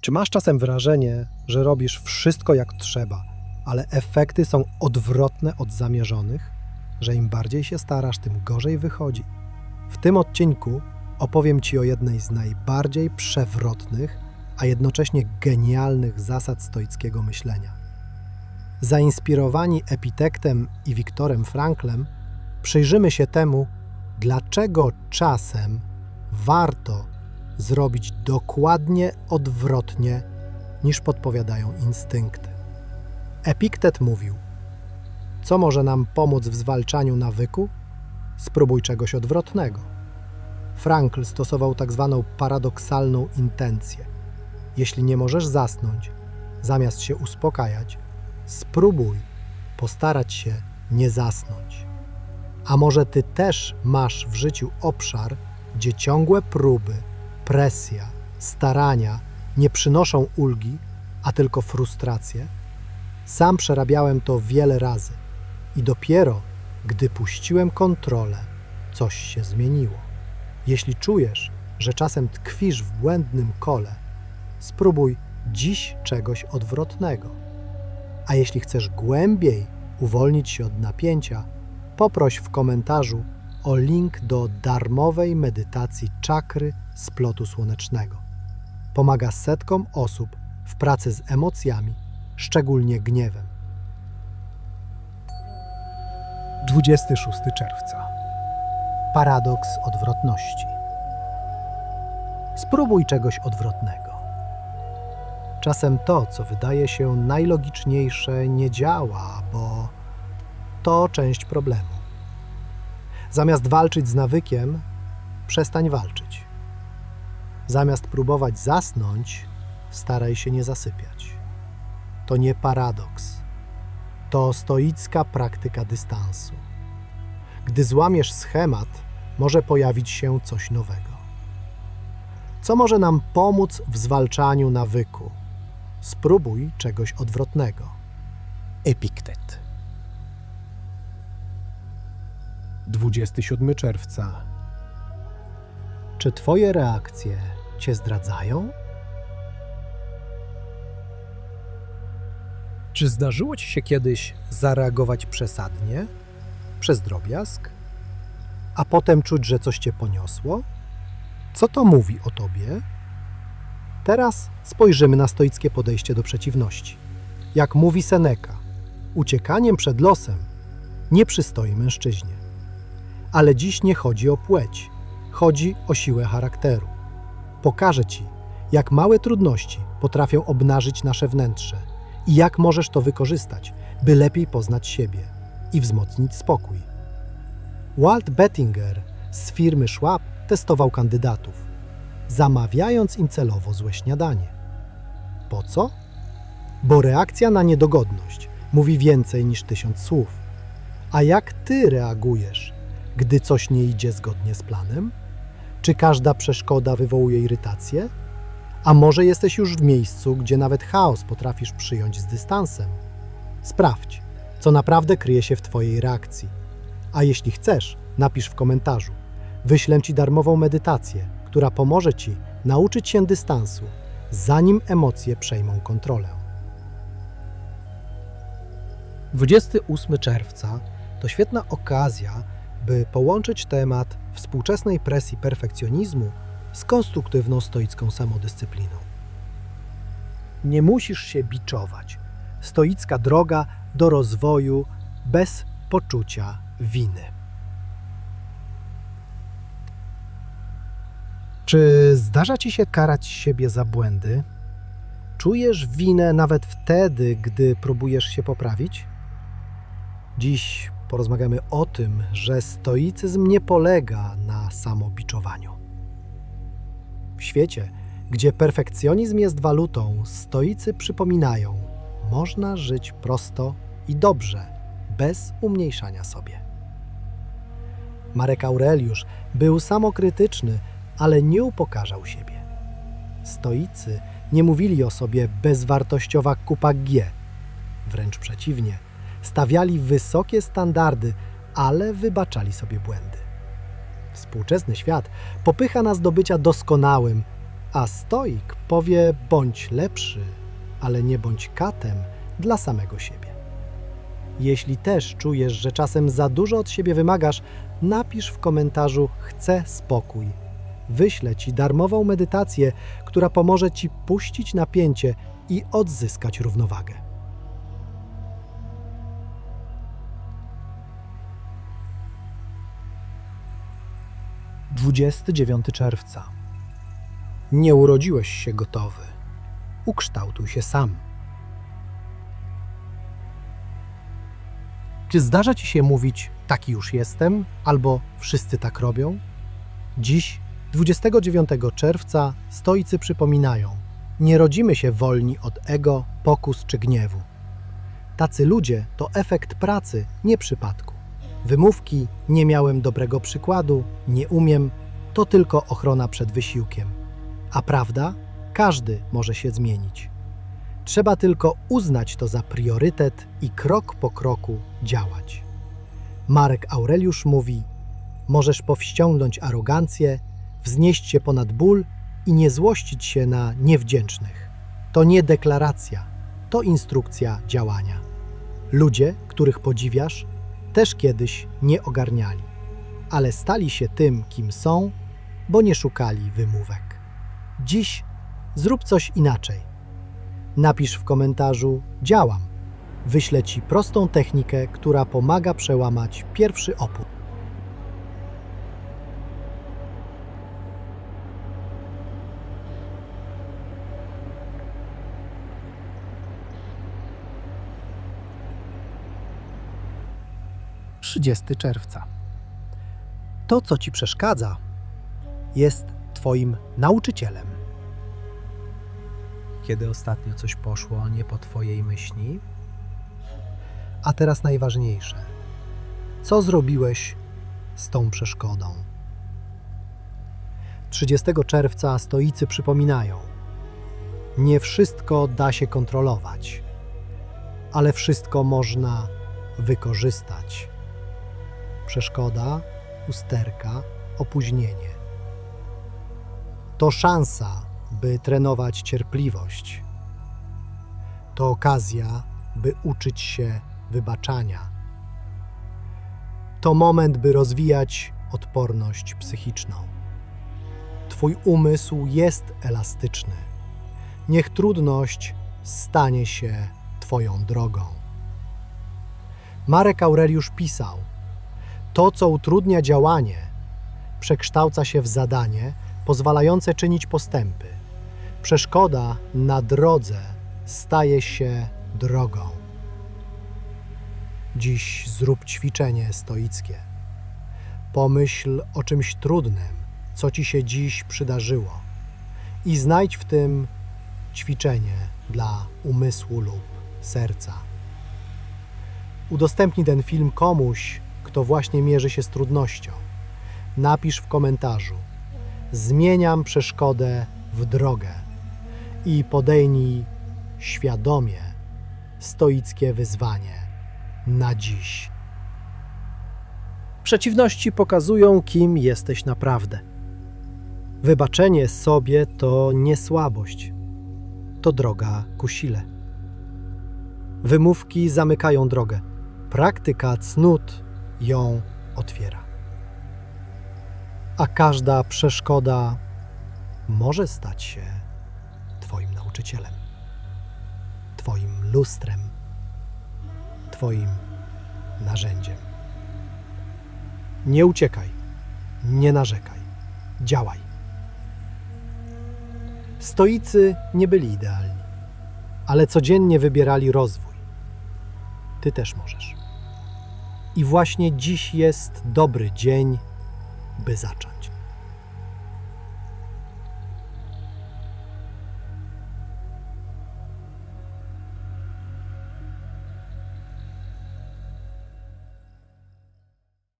Czy masz czasem wrażenie, że robisz wszystko jak trzeba, ale efekty są odwrotne od zamierzonych? Że im bardziej się starasz, tym gorzej wychodzi? W tym odcinku opowiem Ci o jednej z najbardziej przewrotnych, a jednocześnie genialnych zasad stoickiego myślenia. Zainspirowani Epitektem i Wiktorem Franklem, przyjrzymy się temu, dlaczego czasem warto zrobić dokładnie odwrotnie niż podpowiadają instynkty. Epiktet mówił: Co może nam pomóc w zwalczaniu nawyku? Spróbuj czegoś odwrotnego. Frankl stosował tak zwaną paradoksalną intencję. Jeśli nie możesz zasnąć, zamiast się uspokajać, spróbuj postarać się nie zasnąć. A może ty też masz w życiu obszar, gdzie ciągłe próby, presja, starania nie przynoszą ulgi, a tylko frustrację? Sam przerabiałem to wiele razy i dopiero gdy puściłem kontrolę, coś się zmieniło. Jeśli czujesz, że czasem tkwisz w błędnym kole, spróbuj dziś czegoś odwrotnego. A jeśli chcesz głębiej uwolnić się od napięcia, poproś w komentarzu o link do darmowej medytacji czakry splotu słonecznego. Pomaga setkom osób w pracy z emocjami, szczególnie gniewem. 26 czerwca. Paradoks odwrotności. Spróbuj czegoś odwrotnego. Czasem to, co wydaje się najlogiczniejsze, nie działa, bo to część problemu. Zamiast walczyć z nawykiem, przestań walczyć. Zamiast próbować zasnąć, staraj się nie zasypiać. To nie paradoks. To stoicka praktyka dystansu. Gdy złamiesz schemat, może pojawić się coś nowego. Co może nam pomóc w zwalczaniu nawyku? Spróbuj czegoś odwrotnego. Epiktet. 27 czerwca. Czy Twoje reakcje Cię zdradzają? Czy zdarzyło Ci się kiedyś zareagować przesadnie, przez drobiazg, a potem czuć, że coś Cię poniosło? Co to mówi o Tobie? Teraz spojrzymy na stoickie podejście do przeciwności. Jak mówi Seneca, uciekaniem przed losem nie przystoi mężczyźnie. Ale dziś nie chodzi o płeć, chodzi o siłę charakteru. Pokażę Ci, jak małe trudności potrafią obnażyć nasze wnętrze i jak możesz to wykorzystać, by lepiej poznać siebie i wzmocnić spokój. Walt Bettinger z firmy Schwab testował kandydatów, zamawiając im celowo złe śniadanie. Po co? Bo reakcja na niedogodność mówi więcej niż tysiąc słów. A jak ty reagujesz, gdy coś nie idzie zgodnie z planem? Czy każda przeszkoda wywołuje irytację? A może jesteś już w miejscu, gdzie nawet chaos potrafisz przyjąć z dystansem? Sprawdź, co naprawdę kryje się w Twojej reakcji. A jeśli chcesz, napisz w komentarzu. Wyślę Ci darmową medytację, która pomoże Ci nauczyć się dystansu, zanim emocje przejmą kontrolę. 28 czerwca to świetna okazja, by połączyć temat współczesnej presji perfekcjonizmu z konstruktywną stoicką samodyscypliną. Nie musisz się biczować. Stoicka droga do rozwoju bez poczucia winy. Czy zdarza ci się karać siebie za błędy? Czujesz winę nawet wtedy, gdy próbujesz się poprawić? Dziś porozmawiamy o tym, że stoicyzm nie polega na samobiczowaniu. W świecie, gdzie perfekcjonizm jest walutą, stoicy przypominają: można żyć prosto i dobrze, bez umniejszania sobie. Marek Aureliusz był samokrytyczny, ale nie upokarzał siebie. Stoicy nie mówili o sobie bezwartościowa kupa G. Wręcz przeciwnie, stawiali wysokie standardy, ale wybaczali sobie błędy. Współczesny świat popycha nas do bycia doskonałym, A stoik powie: bądź lepszy, ale nie bądź katem dla samego siebie. Jeśli też czujesz, że czasem za dużo od siebie wymagasz, napisz w komentarzu Chcę spokój. Wyślę Ci darmową medytację, która pomoże Ci puścić napięcie i odzyskać równowagę. Dwudziesty dziewiąty czerwca. Nie urodziłeś się gotowy. Ukształtuj się sam. Czy zdarza ci się mówić taki już jestem albo wszyscy tak robią? Dziś, 29 czerwca, stoicy przypominają: Nie rodzimy się wolni od ego, pokus czy gniewu. Tacy ludzie to efekt pracy, nie przypadku. Wymówki, nie miałem dobrego przykładu, nie umiem, to tylko ochrona przed wysiłkiem. A prawda? Każdy może się zmienić. Trzeba tylko uznać to za priorytet i krok po kroku działać. Marek Aureliusz mówi: Możesz powściągnąć arogancję, wznieść się ponad ból i nie złościć się na niewdzięcznych. To nie deklaracja, to instrukcja działania. Ludzie, których podziwiasz, też kiedyś nie ogarniali, ale stali się tym, kim są, bo nie szukali wymówek. Dziś zrób coś inaczej. Napisz w komentarzu działam. Wyślę Ci prostą technikę, która pomaga przełamać pierwszy opór. Trzydziesty czerwca. To, co Ci przeszkadza, jest Twoim nauczycielem. Kiedy ostatnio coś poszło nie po Twojej myśli? A teraz najważniejsze. Co zrobiłeś z tą przeszkodą? 30 czerwca stoicy przypominają: Nie wszystko da się kontrolować, ale wszystko można wykorzystać. Przeszkoda, usterka, opóźnienie. To szansa, by trenować cierpliwość. To okazja, by uczyć się wybaczania. To moment, by rozwijać odporność psychiczną. Twój umysł jest elastyczny. Niech trudność stanie się Twoją drogą. Marek Aureliusz pisał: To, co utrudnia działanie, przekształca się w zadanie pozwalające czynić postępy. Przeszkoda na drodze staje się drogą. Dziś zrób ćwiczenie stoickie. Pomyśl o czymś trudnym, co ci się dziś przydarzyło, i znajdź w tym ćwiczenie dla umysłu lub serca. Udostępnij ten film komuś, kto właśnie mierzy się z trudnością. Napisz w komentarzu: Zmieniam przeszkodę w drogę i podejmij świadomie stoickie wyzwanie na dziś. Przeciwności pokazują, kim jesteś naprawdę. Wybaczenie sobie to nie słabość, to droga ku sile. Wymówki zamykają drogę, praktyka cnót ją otwiera. A każda przeszkoda może stać się Twoim nauczycielem, Twoim lustrem, Twoim narzędziem. Nie uciekaj, nie narzekaj, działaj. Stoicy nie byli idealni, ale codziennie wybierali rozwój. Ty też możesz. I właśnie dziś jest dobry dzień, by zacząć.